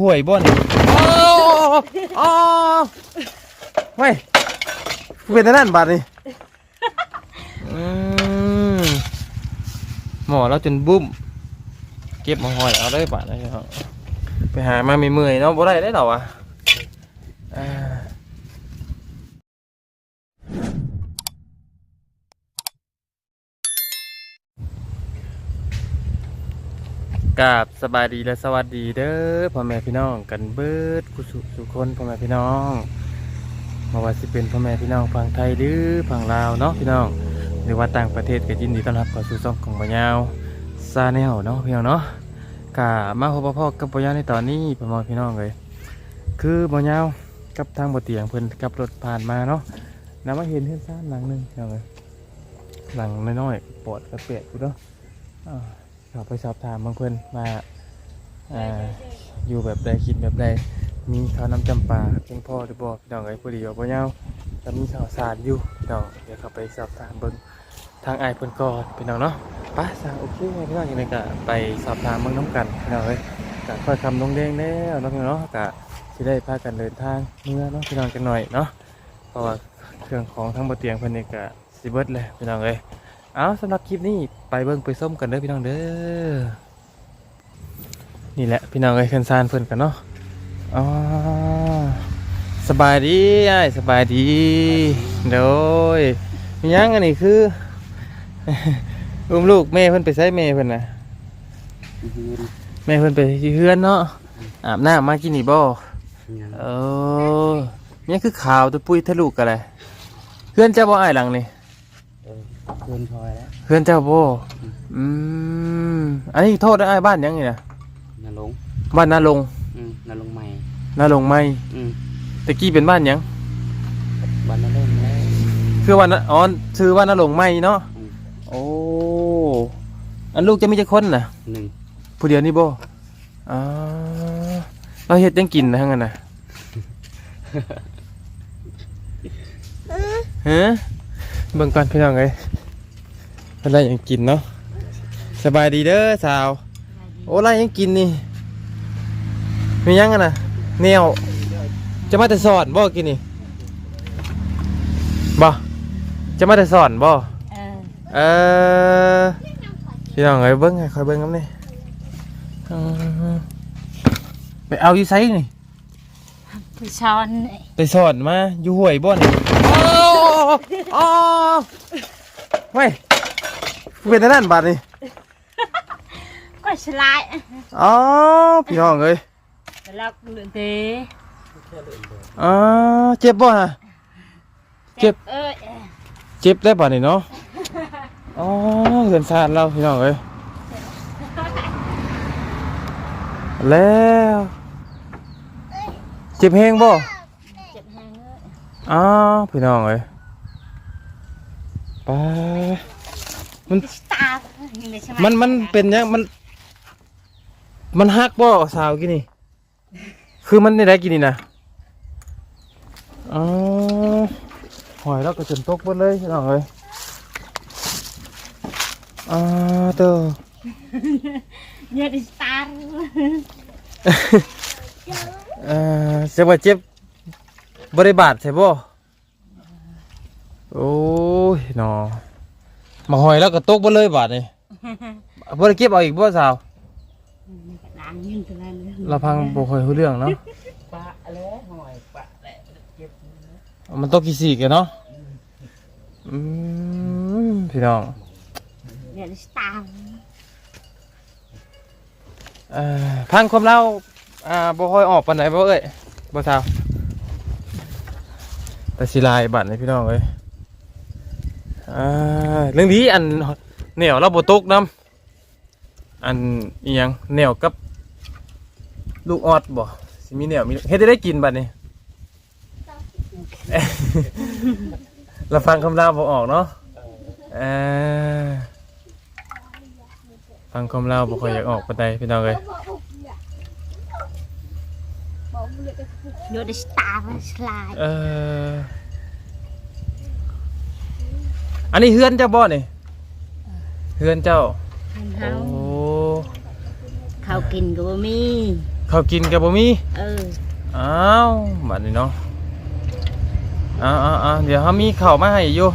ห่วยบ่นี่อ๋ออ๋อเฮ้ยเป็นอันนั่นบาดนี่อืมหมอเราจนบุ้ม เก็บมาหอยเอาได้บาดนี่ครับไปหามาไม่เมื่อยเนาะบ่ได้ได้หรอวะอ่า กับสบายดีและสวัสดีเด้อพ่อแม่พี่น้องกันเบิดกุสุสุคนพ่อแม่พี่น้องมาว่าสิเป็นพ่อแม่พี่น้องฝั่งไทยหรือฝั่งลาวเนาะพี่น้องหรือว่าต่างประเทศก็ยินดีต้อนรับเข้าสู่ช่องของบ่ยาวซาแนลเนาะพี่น้องเนาะกะมาพบพ่อกับบ่ยาวในตอนนี้พ่อแม่พี่น้องเลยคือบ่ยาวกับทางบ่เตียงเพิ่นขับรถผ่านมาเนาะแล้วมาเห็นเฮือนซ่านหลังหนึงพี่น้องเลยหลังน้อยๆปอดกระเปียกอยู่เนาะ เขาไปสอบถามบางเพิ่นว่าอ่าอยู่แบบใดกินแบบใดมีข้าวน้ำจำปาเพียงพอหรือบ่พี่น้องเอ้ยพอดีว่าบ่ยาจะมีข่าวสารอยู่พี่น้องเดี๋ยวเขาไปสอบถามเบิ่งทางไอ้เพิ่นก่อนพี่น้องเนาะไปซะโอเคพี่น้องยังไงก็ไปสอบถามเบิ่งน้ำกันพี่น้องเอ้ยก็ค่อยคำลงแดงแล้วเนาะน้องเนาะก็ที่ได้พากันเดินทางเมื่อเนาะพี่น้องกันหน่อยเนาะเพราะว่าเครื่องของทั้งบนเตียงเพิ่นนี่ก็สิเบิดเลยพี่น้องเอ้ย เอาสำหรับคลิปนี้ไปเบิ่งไปส้มกันเด้อพี่น้องเด้อ นี่แหละพี่น้องเอ้ยเพิ่นซานเพิ่นกันเนาะอ๋อสบายดีอ้ายสบายดี โดยมีหยังอันนี้คือ อุ้มลูกแม่เพิ่นไปใช้แม่เพิ่นน่ะแม่เพิ่นไปที่เฮือนเนาะอาบน้ำมากินนี่บ่เออเนี่ยคือข่าวตัวปุ้ยทะลุกันเลยเพื่อนเจ้าบ่อ้ายหลังนี่ เกินพอยแล้วเพื่อนเจ้าบ่อืมอันนี้โทษนะอ้ายบ้านหยังนี่นะนาลงบ้านนาลงอืมนาลงใหม่นาลงไม่อืมตะกี้เป็นบ้านหยังวันนาลงแล้วคือว่านาอ๋อชื่อว่านาลงไม่เนาะอืมโอ้อันลูกจะมีจักคนน่ะหนึ่งผู้เดียวนี่บ่อ๋อเราเฮ็ดจังกินนะทั้งนั้นน่ะฮะเบิ่งก่อนพี่น้องเอ้ย เพิ่นได้หยังกินเนาะสบายดีเด้อสาว โอ้ไรยังกินนี่มียังกันนะแนวจะมาแต่สอนบ่กินนี่บ่จะมาแต่สอนบ่เออเออพี่น้องเอ้ยเบิ้งให้คอยเบิ้งกันนี่อืมไปเอาอยู่ไซนี่ผู้ช้อนนี่ไปสอนมาอยู่ห้วยบ่นี่อ๋ออ๋อเฮ้ย เป็นอันนั่นบาดนี่ก็ฉลาดอ๋อพี่น้องเอ้ยแล้วเหลือเตะอ๋อเจ็บบ่ฮะเจ็บเอ้ยเจ็บได้ป่ะนี่เนาะอ๋อเหือนซานเราพี่น้องเอ้ยแล้วเจ็บแห้งบ่เจ็บแฮงเอ้ยอ้าวพี่น้องเอ้ยไป ตายังไงใช่ไหมมันมันเป็นยังมัน มันฮักบ่สาวกินนี่ คือมันได้ได้กินนี่นะอ๋อหอยแล้วก็จนตกหมดเลยพี่น้องเอ้ยอ่าเตอเยอะดิตาเอ่อเจ็บว่าเจ็บบ่ได้บาดใช่บ่โอ้ยหนอ มาหอยแล้วก็ตกบ่เลยบาดนี่ บ่ได้เก็บเอาอีกบ่สาวดังยิ่งตัวนั้นเลยเราพังบ่ค่อยรู้เรื่องเนาะ ปะแล้วหอยปะแล้วเจ็บมันตกกี่สีกันเนาะ อืมพี่น้องเยอะดิตาเอ่อพังความเล่าอ่าบ่ค่อยออกปานไหนบ่เอ้ยบ่สาวแต่สิลายบัดนี่พี่น้องเอ้ย อ่าเรื่องนี้อันแนวเราบ่ตกนํอันอีหยังแนวกับ ลูกออดบ่สิมีแนวมีเฮ็ดได้ได้กินบัดนี้ เราฟังคำราวบ่ออกเนาะเออฟังคำราวบ่ค่อยอยากออกปานใดพี่น้องเอ้ยเยอะดิตาฉลาดเอออันนี้เฮือนเจ้าบ่นี่เฮือนเจ้าเฮาโอ้เขากินก็บ่มี ข้าวกินกับบ่มีเอออ้าวบัดนี้เนาะอ้าวอ้าวอ้าวเดี๋ยวเขามีข้าวมาให้อยู่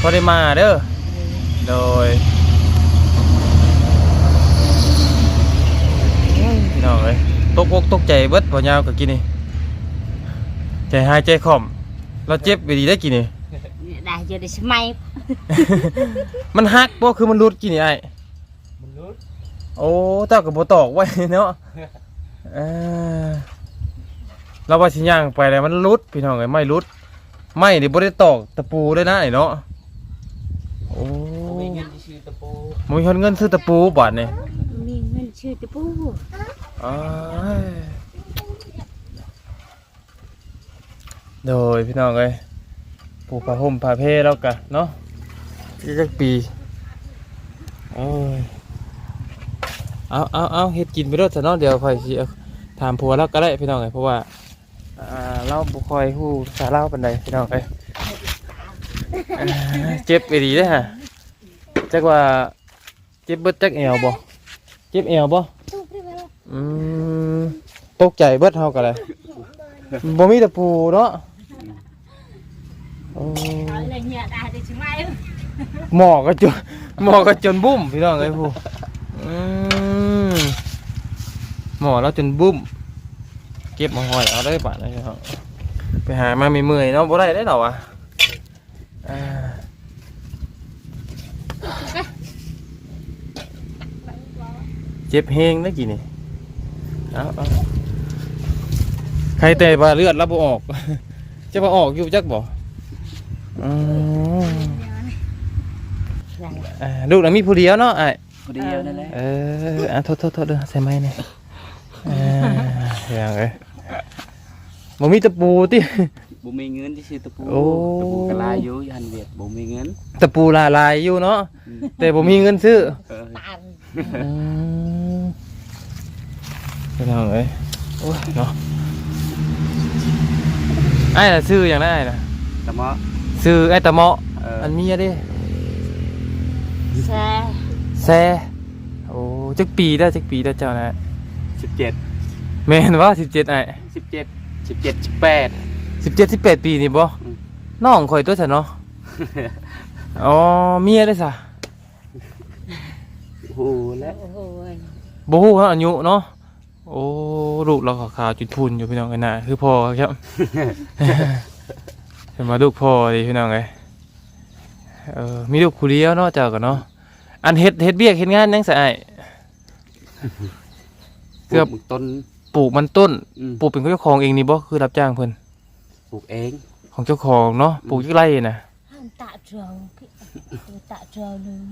พอได้มาเด้อโดยพี่น้องเอ้ยตกอกตกใจเบิดพอยาวกับกินนี่ใจหายใจคอมเราเจ็บไปดีได้กินนี่ ได้เจอได้สมัยมันหักบ่คือมันรุดกินนี่ไอ้มันรุดโอ้เจ้ากับบ่ตอกไว้เนาะเออเราว่าสิย่างไปแล้วมันรุดพี่น้องเอ้ยไม่รุดไม่นี่บ่ได้ตอกตะปูด้วยนะไอ้เนาะโอ้บ่มีเงินที่ซื้อตะปูบ่มีคนเงินซื้อตะปูบาดนี่มีเงินชื่อตะปูอ้ายโดยพี่น้องเอ้ย ปูผ้าห่มผ้าเพแล้วกะเนาะอีกจักปีโอ้ยเอาเอาเอาเฮ็ดกินไปรถซะเนาะเดี๋ยวค่อยสิเอาถามผัวแล้วก็ได้พี่น้องเอ้ยเพราะว่าอ่าเราบ่ค่อยฮู้ภาษาลาปานใดพี่น้องเอ้ยเจ็บไปดีเด้อฮะจักว่าเจ็บเบิดจักแอวบ่เจ็บแอวบ่อืมตกใจเบิดเฮากันเลยบ่มีตะปูเนาะ หมอก็จนหมอก็จนบุ้มพี่น้องเอ้ผู้หมอแล้วจนบุ้ม เก็บมาหอยเอาได้บาดเลยครับไปหามามีเมื่อยเนาะบ่ได้ได้ดอกอะเจ็บเฮงได้กี่นี่เอาเอาใครแต่ว่าเลือดรับบ่ออก จะมาออกอยู่จักบ่ อืมอ่าลูกน่ะมีผู้เดียวเนาะไอ้ายผู้เดียวนั่นแหละเอออะโทษโทษโทษเด้อใส่ไม้เนี่ยเอออย่างเอ้ยบ่มีตะปูติ บ่มีเงินที่ซื้อตะปูโอ้ ตะปูกะลาอยู่ยันเวียดบ่มีเงินตะปูลาลายอยู่เนาะอืมแต่บ่มีเงินซื้อ เออตามอืมพี่น้องเอ้ยโอ้ยเนาะไอ้น่ะซื้ออย่างนั้นไอ้น่ะตะเมาะ ซื้อไอ้ตะเมาะเอออันเมียเดิแซ่แซโอ้จักปีได้จักปีได้เจ้านะสิบเจ็ดแม่นว่าสิบเจ็ดไอ้สิบเจ็ดสิบเจ็ดสิบแปดสิบเจ็ดสิบแปดปีนี่บ่อืม น้องข่อยตัวฉันเนาะอ๋อเมียได้ซะโอ้โหแล้วโอ้โหบ่ฮู้ว่าอายุเนาะโอ้ลูกเราขาวๆจุดพูนอยู่พี่น้องกันน่ะคือพ่อครับ เห็นมาลูกพ่อดิพี่น้องเอ้ยเออมีลูกผู้เดียวเนาะเจ้าก็เนาะอันเฮ็ดเฮ็ดเบียกเฮ็ดงานยังไสไอ้เกือบ ปลูต้นปลูกมันต้น อืมปลูกเป็นของเจ้าของเองนี่บ่คือรับจ้างเพิ่นปลูกเองของเจ้าของเนาะปลูกจักไร่น่ะ ห้ามตะเจอตัวตะเจอเลย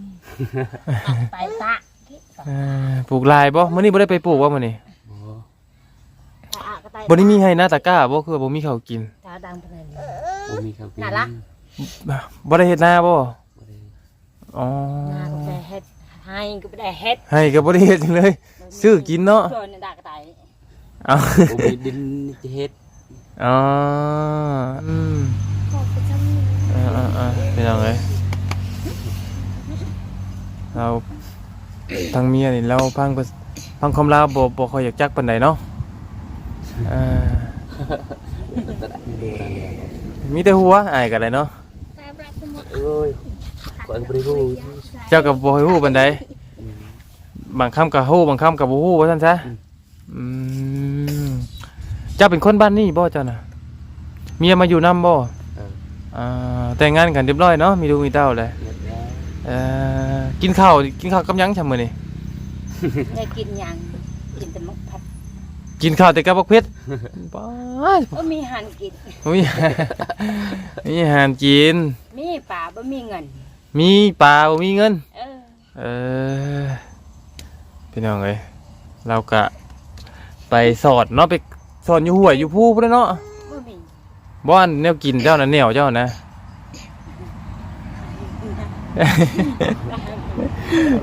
ตะไปตะเออปลูกลายบ่มื้อนี้บ่ได้ไปปลูกว่ามื้อนี้โอ้ตะก็ตะบ่ได้มีให้หน้าตะกร้าบ่คือบ่มีข้าวกินตาดังปานนั้น บ่มีข้าวกินน่ารัก บ่ได้เฮ็ดนาบ่บ่ได้อ๋อนาก็ได้เฮ็ดให้ก็บ่ได้เฮ็ดให้ก็บ่ได้เฮ็ดจังเลย ซื้อกินเนาะโดนดากระไตเอาบ่มีดินจะเฮ็ดอ๋ออืมเออๆๆเป็นจังไงเราทางเมียนี่เราพังภาษพังความลาวบ่บ่ค่อยอยากจักปานใดเนาะเออดูนั่นแหละ มีแต่หัวอายกันเลยเนาะโอ้ยก่อนบ่ได้รู้เจ้าก็บ่ค่อยฮู้ปานใดอืมบางคำก็ฮู้บางคำก็บ่ฮู้ว่าซั่นซะอืมอืมเจ้าเป็นคนบ้านนี้บ่เจ้าน่ะเมียมาอยู่นํบ่เอออ่าแต่งงานกันเรียบร้อยเนาะมีลูกมีเต้าเลยเรียบร้อยเอ่อกินข้าวกินข้าวกับหยังชำมื้อนี้ได้กินหยังกินแต่มักผัด กินข้าวแต่กับบักเพชรบ้าบ่มีหันกิน มีมีอาหารกิน มีป่าบ่มีเงิน มีปลาบ่มีเงิน เออ เออพี่น้องเอ้ยเราก็ไปสอดเนาะไปสอนอยู่ห้วยอยู่ภูพุ่นน่ะเนาะบ่มีบ้านแนวกินเจ้าน่ะแนวเจ้านะ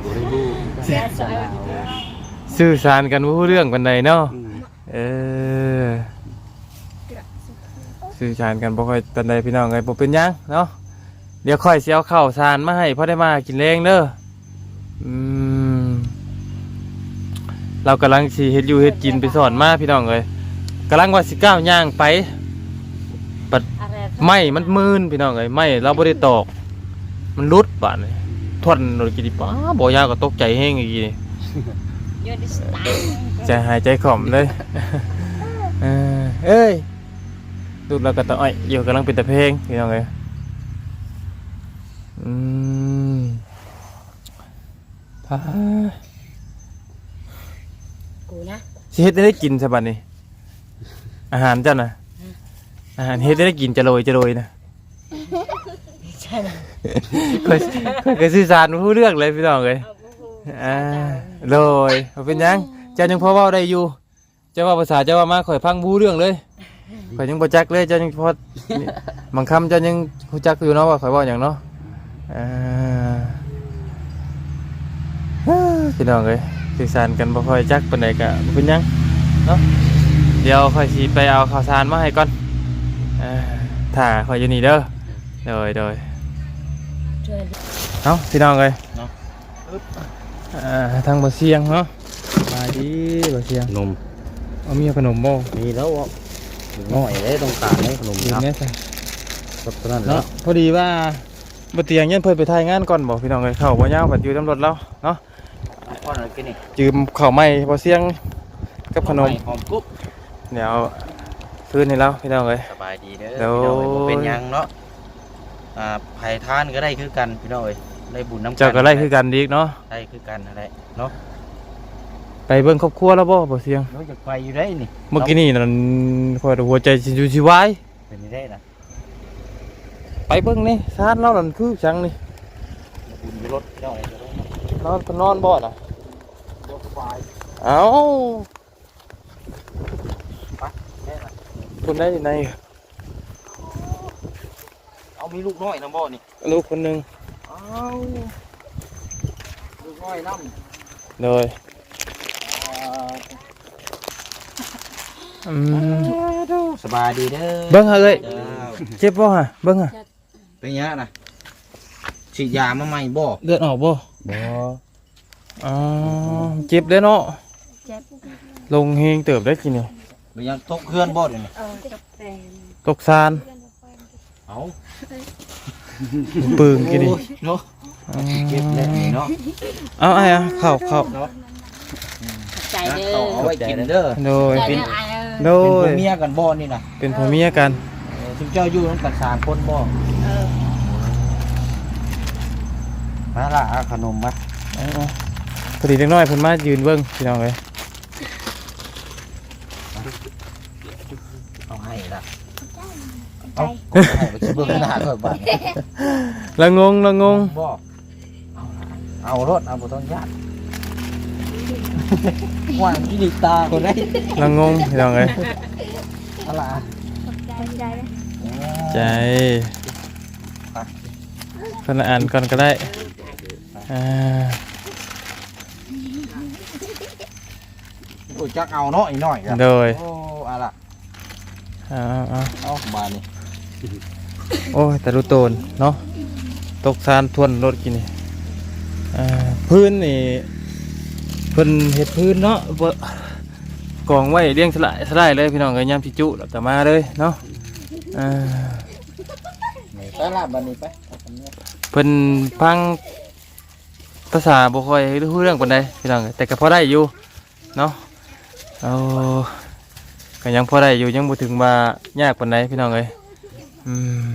บ่ได้รู้แซ่ซอยสื่อสารกันบ่รู้เรื่องปานใดเนาะ อืม เออสื่อสารกันบ่ค่อยปานใดพี่น้องเอ้ยบ่เป็นหยังเนาะเดี๋ยวค่อยสิเอาข้าวสารมาให้พอได้มากินแรงเด้ออืมเรากำลังสิเฮ็ดอยู่เฮ็ดกินไปสอนมาพี่น้องเอ้ยกำลังว่าสิก้าวย่างไป อะไรไม้มันมืนพี่น้องเอ้ยไม้เราบ่ได้ตอก มันรุดบาดนี่ทวนโดนกินดิป้าบ่ยาวก็ตกใจแฮงอีกนี่โยนดิสตา ใจหายใจขอมเลยเออเอ้ยดูแล้วก็ตะอ้อยอยู่กำลังเป็นตะเพลงพี่น้องเอ้ยอืมพากูนะสิเฮ็ดได้กินซะบัดนี้ อาหารเจ้าน่ะอาหารเฮ็ดได้กินจะโรยจะโรยนะใช่ไหมเคยเคยสื่อสารผู้เรื่องเลยพี่น้องเอ้ยอ่าโดยบ่เป็นหยัง เจ้ายังพอเว้าได้อยู่เจ้าว่าภาษาเจ้าว่ามาข่อยพังบูเรื่องเลยข่อยยังบ่จักเลยเจ้ายังพอนี่บางคำเจ้ายังรู้จักอยู่เนาะว่าข่อยเว้าหยังเนาะอ่าฮ่าพี่น้องเอ้ยสื่อสารกันบ่ค่อยจักปานใดก็บ่เป็นหยังเนาะเดี๋ยวข่อยสิไปเอาข้าวสารมาให้ก่อนอ่าถ้าข่อยอยู่นี่เด้อโดยโดยช่วยดิเนาะพี่น้องเลยเนาะอ่าทางบ่เสียงเนาะ มาดีบ่เสียงนมเอามีขนมบ่มีแล้วอะน้อยเลยตรงกลางเลยขนมกินครับแน่จ้ะครับเท่านั้นแล้เนาะวพอดีว่าบ่เตียงยันเพิ่นไปถ่ายงานก่อนบ่พี่น้องเอ้ยเข้าบ่ยาวบัดอยู่ตำรวจแล้วเนาะก้อนอะไรกินนี่จืมข้าวใหม่บ่เสียงกับขนมหอมกุ๊บเดี๋ยวคืนให้เราพี่น้องเอ้ยสบายดีเด้อโดยพี่น้องเอ้ยบ่เป็นหยังเนาะอ่าไผ่ทานก็ได้คือกันพี่น้องเอ้ยได้บุญน้ำกันเจ้าก็ไล่คือกันดีกเนาะได้คือกันอะไรเนาะ ไปเบิ่งครอบครัวแล้วบ่บ่เสียงเราจะไปอยู่ได้นี่เมื่อกี้นี่นั่นข่อยหัวใจสิอยู่สิวายเป็นไม่ได้นะไปเบิ่งนี่ซานเรานั่นคือจังนี่บุญอยู่รถเจ้าอะไรก็ได้นอนก็นอนบ่น่ะรถไฟเอ้าแน่นะคนได้ในเอามีลูกน้อยนะบ่นี่ลูกคนหนึ่งเอาลูกน้อยน้ำเลย อ่า อืมสบายดีเด้อเบิ้งฮะเอ้ยเจ้าเจ็บบ่ฮะเบิ้งฮะเป็นยังนะฉีดยามาใหม่บ่เลือดออกบ่บ่อ๋อเจ็บเด้อเนาะเจ็บลงเฮงเติบได้กินนี่เป็นยังตกเคลื่อนบ่เดี๋ยวนี้เออตกแต่งตกซานเอาปึงกินนี่โอ้ยเนาะเก็บแล้วนี่เนาะเอาไอ้อะเข้าเข้าเนาะใจนะเด้ต่ออเอาไว้กินเด้อโดยใจเป็นเด้อไอ้เออ โดเป็นยผัวเมียกันบ่นี่นะเป็นผัวเมียกัน เออถึงเจ้าอยู่น้ำกันสามคนบ่เออมาละเอาขนมมาเอาเอาพอดีเล็กน้อยเพิ่นมายืนเบิ้งพี่น้องเอ้ยเอาให้ละใจเอาให้ไปชิเบิ่งหน้าก่อนบัดละงงละงงบ่เอาเอารถเอาบ่ต้องญา ติว่างที่ดีตาคนได้ละงงพี่น้องเอ้ยอะไรใจใจเลยใจคนละอันก่อนก็ได้อ่าโอ้ยจักเอาเนาะอีกหน่อยครับโดยโอ้อะล่ะเอาเอาเอาเอาบานนี่โอ้ยแต่รู้โตนเนาะตกซานทวนรถกินนี่อ่าพื้นนี่ เพิ่นเฮ็ดพื้นเนาะบ่กองไว้เรียงสลายสลายเลยพี่น้องเอ้ยยามที่จุแล้วก็มาเลยเนาะอ่านี่ไปละบานนี้ไปเอาคนเนี้ยเพิ่นฟังภาษาบ่ค่อยรู้เรื่องปานใดพี่น้องเอ้ยแต่ก็พอได้อยู่เนาะเอาก็ยังพอได้อยู่ยังบ่ถึงว่ายากปานใดพี่น้องเอ้ยอืม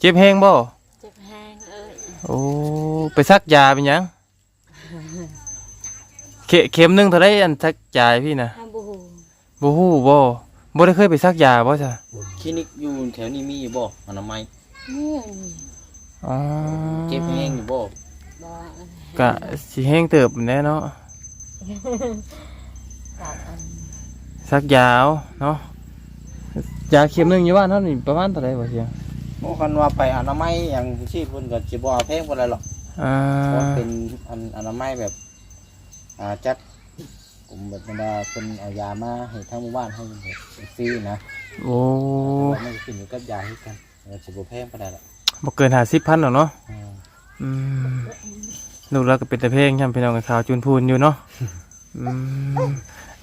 เจ็บแฮงบ่เจ็บแห้งเอ้ยโอ้ไปซักยาเป็นหยัง เขเข็มหนึงเท่าไรอันซักยาให้พี่นะห้ามบูฮูบ่ฮู้บ่บ่ได้เคยไปซักยาบ่จ้ะคลินิกอยู่แถวนี้มีอยู่บ่อนามัยนี่อ๋อเจ็บแห้งอยู่บ่บ่กะสิแห้งเติบแน่เนาะตัดอันซักยาเอาเนาะยาเข็มหนึงอยู่บ้านเท่านี่ประมาณเท่าไรบ่เสียงบ่คันว่าไปอนามัยอย่างที่เพิ่นก็สิบ่เอาแพงบ่ได้หรอกอ่าเพราะเป็นอันอนามัยแบบ อ่าจัดกลุ่มแบบบรรดาเพิ่นเอายามาให้ทั้งหมู่บ้านให้แบบฟรีนะโอ้แต่ว่ามันก็ขึ้นอยู่กับยาให้กันเราสิบ่แพงปานใดหรอกบ่เกิน50,000หรอกเนาะอืมอืมลูกเราก็เป็นแต่เพลงช่ำพี่น้องกับข่าวจูนพูนอยู่เนาะอืม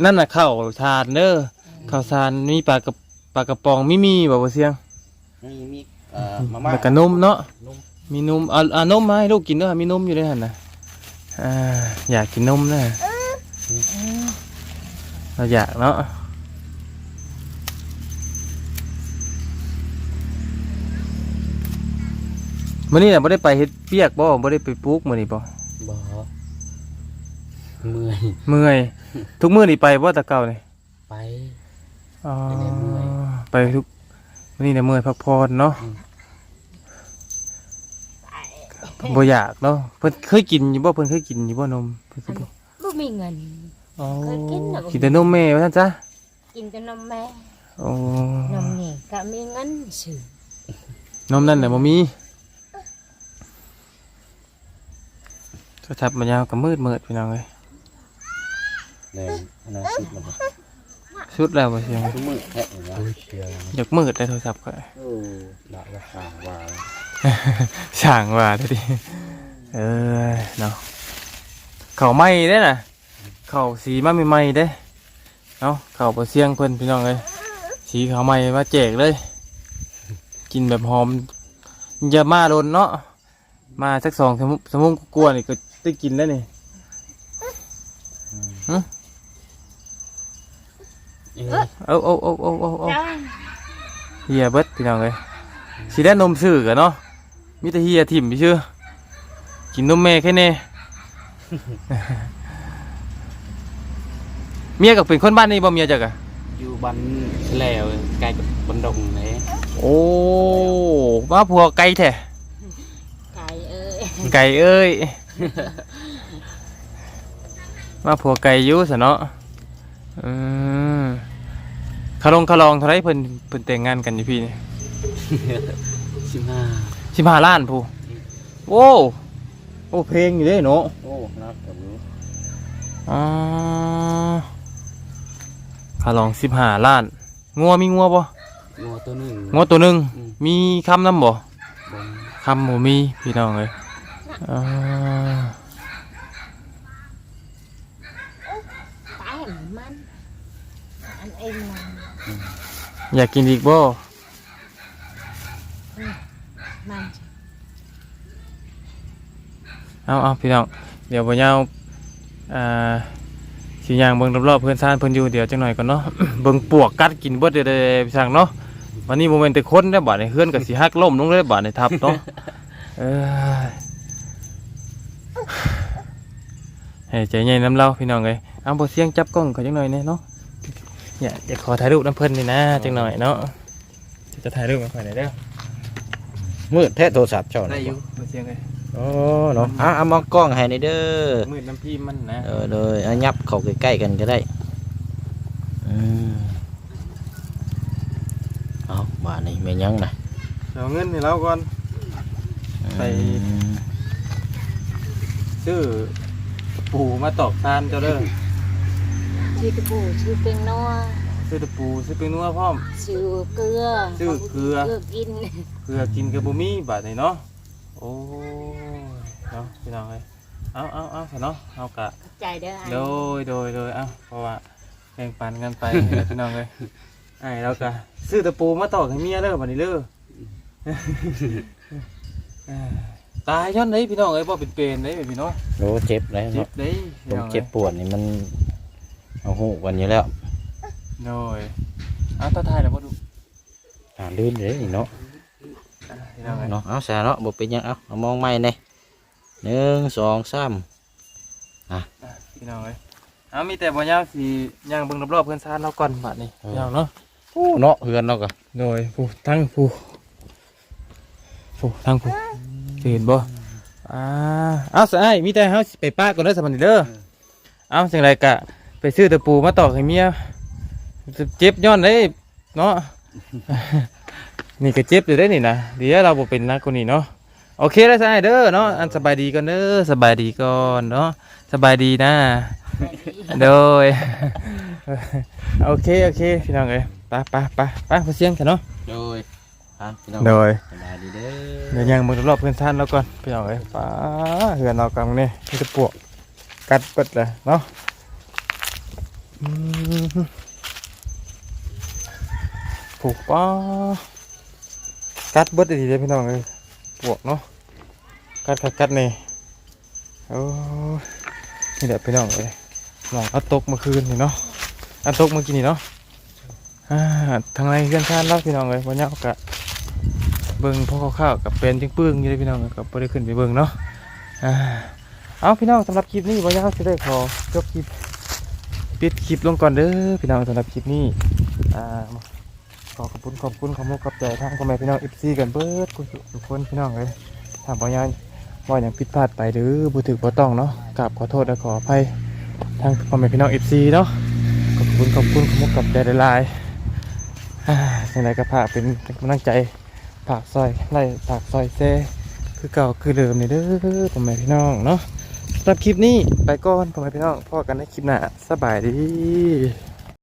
นั่นน่ะข้าวทานเด้อข้าวทานมีปลากระปลากระป๋องมีมีบ่บ่เสียงนี่มีเอ่อมาม่าแล้วก็นมเนาะนม มีนมเอาเอานมมาให้ลูกกินเด้อมีนมอยู่ด้วยหั่นน่ะ อ่าอยากกินนมนะเราอยากเนาะมื้อนี้น่ะบ่ได้ไปเฮ็ดเปียกบ่บ่ได้ไปปลูกมื้อนี้บ่บ่เมื่อยเมื่อย ทุกมื้อนี่ไปบ่แตะเก่านี่ไปอ๋อไปไหนเมื่อยไปทุกมื้อนี้น่ะเมื่อยพักผ่อนเนาะอืม บ่อยากเนาะเพิ่นเคยกินอยู่บ่เพิ่นเคยกินอยู่บ่นมเพิ่นเคยกินบ่มีเงิน อ๋อเคยกินน่ะบ่ กินแต่นมแม่ว่าซั่นจ้ะกินแต่นมแม่โอ้นมนี่ก็มีเงินซื้อนมนั่นน่ะบ่มีโทรศัพท์มันยาวก็มืดมืดพี่น้องเอ้ยแรงอันนั้นสุดมันสุดแล้วบ่เสียงทุกมื้อแท้เลยนะเชียร์อยากมืดได้โทรศัพท์ก็ โอ้ละละสางว่า ช่างว่าเด้อดิเออเนาะเขาไหม้ได้น่ะ เขาสีมาใหม่ๆเด้เนาะเขาบ่เสียงเพิ่นพี่น้องเอ้ยสีเขาใหม่มาแจกเลย กินแบบหอมอย่ามาโดนเนาะมาสักสองสมุสมุงกลัวาๆนี่ก็ได้กินแล้วนี่เออเอาเอาเอาเอาเอาเอาจ้าเฮียเบิดพี่น้องเลยสีได้นมซื่อกันเนาะ มีแต่เฮียถิ่มพี่ชื่อกินนมแม่แค่นี้เมียกับเป็นคนบ้านนี้บ่เมียจักอะอยู่บ้านแลวใกล้กับบันดงเลยโอ้มาผัวไก่แท้ไก่เอ้ยไก่เอ้ย มาผัวไก่อยุ่สะเนาะอืมคาลงคาลองเท่าไรเพิ่นเพิ่นแต่งงานกันอยู่พี่นี่ สิบห้า สิบห้าล้านผู้โอ้โอ้เพลงอยู่เด้เนาะโอ้นับกับนี้อ๋อคาลองสิบห้าล้านงัวมีงัวบ่งัวตัวหนึ่งงัวตัวหนึ่งอืมมีคำน้ำบ่บนคำบ่มีพี่น้องเลยอ่าตายมันอันเองมันอยากกินอีกบ่ มัน เอาเอาพี่น้องเดี๋ยวบ่ยาวอ่าสิย่างเบิ่งรอบๆเพื่อนซ่านเพิ่นอยู่เดี๋ยวจังหน่อยก่อนเนาะ เบิ่งปวกกัดกินเบิดเด้อเด้อพี่สั่งเนาะวันนี้โมเมนต์แต่คนได้อบาดในเฮือนกับสีหักล่มลงเลยบาดในทับเนาะเออให้ใจเย็นน้ำเล่าพี่น้องเลยเอาบทเสียงจับกล้องเขาจังหน่อยเนี่ยเนาะอย่าอย่าขอถ่ายรูปน้ำเพิ่นนี่นะจังหน่อยเนาะจะถ่ายรูปมาข่อยหน่อยเด้อมืดแท้โทรศัพท์เจ้าได้นะอยู่บทเสียงเลย โอ้เนาะอะเอามากล้องให้ในเด้อ มืดน้ำพี่มันนะเออเลยเอายับเข้าใกล้ๆกันก็ได้อืมเอาบ้านนี้แม่ยังนะเอาเงินให้เราก่อน ไป อืมซื้อปูมาตอกทานเจ้าเด้อชื่อตะปูชื่อเป็นนัวซื้อตะปูซื้อเป็นนัวพร้อม ชื่อเกลือชื่อเกลือ เกลือกินเพื่อกินกับบุมี่บาดนี้เนาะ โอ้ยเนาะพี่น้องเลยเอาเอาเอาเถอะเนาะเอากะใจเด้อโดยโดยโดยเอาเพราะว่าแบ่งปันกันไปพี่น้องเลยไอ้เรากะซื้อตะปูมาตอกให้เมียเด้อบัดนี้เด้อเอ้ยตายย้อนเลยพี่น้องเอ้ยบ่เป็นเป็นเลยพี่น้องโอ้เจ็บเลยเจ็เนาะบเลยผพี่มน้องเจ็บปวดนี่มันเอาหูกันอยู่แล้วโดยเอาตาทายแล้วบ่ดูอ่าลื่นเลยนี่เนาะอะ พี่น้องเอ้ยเนาะเอาแซ่เนาะบ่เป็นหยังเอาเอามองใหม่เลยหนึ่งสองสามอะพี่น้องเอ้ยเอามีแต่บ่ยาวสิย่างเบิ่งรอบๆเพื่อนซ่านเราก่อนบัดนี้พี่น้องเนาะโอ้เนาะเฮือนเนาะก็โดยผู้ทั้งผู้ผู้ทั้งผู้จะเห็นบ่อ่าเอาสายมีแต่เฮาสิไปป้าก่อนเด้อสมันเด้อเอาจังไรกะ ไปซื้อตะปูมาตอกให้เมียเจ็บย้อนเลยเนาะ นี่ก็เจ็บอยู่ได้อนี่นะเดี๋ยวเราบ่เป็นนักคนนี้เนาะโอเคแล้วสายเด้อเนาะอันสบายดีก่อนเด้อสบายดีก่อนเนาะสบายดีนะ โดยโอเคโอเคพี่น้องเอ้ยไปไปไปไปพอเสียงกันเนาะโดยไปอะพี่น้องโดยสบายดีเด้อเดี๋ยวยังมึงรอบเพื่อนท่านแล้วก่อนพี่น้องเอ้ยป้าเหือนเรากำนี่ที่จะปวกกัดเปิดเลยเนาะอืมผูกป้า กัดเบิดดีเลยพี่น้องเอ้ยปวกเนาะกัดกัดกัดนี่โอ้ยนี่แหละพี่น้องเอ้ยน้องเอาตกเมื่อคืนนี่เนาะเอาตกเมื่อกี้นี่เนาะทางในเพื่อนท่านแล้วพี่น้องเอ้ยวันนี้กะเบิ่งพอข้าวกับเป็นจึงปึ้งอยู่เลยพี่น้องกับบ่ได้ขึ้นไปเบิ่งเนาะอ่าเอาพี่น้องสำหรับคลิปนี้บ่ยาวสิได้ขอจบคลิปปิดคลิปลงก่อนเด้อพี่น้องสำหรับคลิปนี้อ่า อขอบคุณขอบคุณขอบคุณขอบใจทางพ่อแม่พี่น้อง FC กันเบิดทุกคนพี่น้องเลยถ้าบ่ยาวว่าอย่างผิดพลาดไปหรือบ่ถูกบ่ต้องเนาะกราบขอโทษและขออภัยทางพ่อแม่พี่น้อง FC เนาะขอบคุณขอบคุณขอบคุณขอบใจหลายๆอ่าจังไดก็ฝาเป็นกำลังใจผักซอยไล่ผักซอยเซคือเก่าคือเดิมนี่เด้อพ่อแม่พี่น้องเนาะสำหรับคลิปนี้ไปก่อนพ่อแม่พี่น้องพอกันในคลิปหน้าสบายดี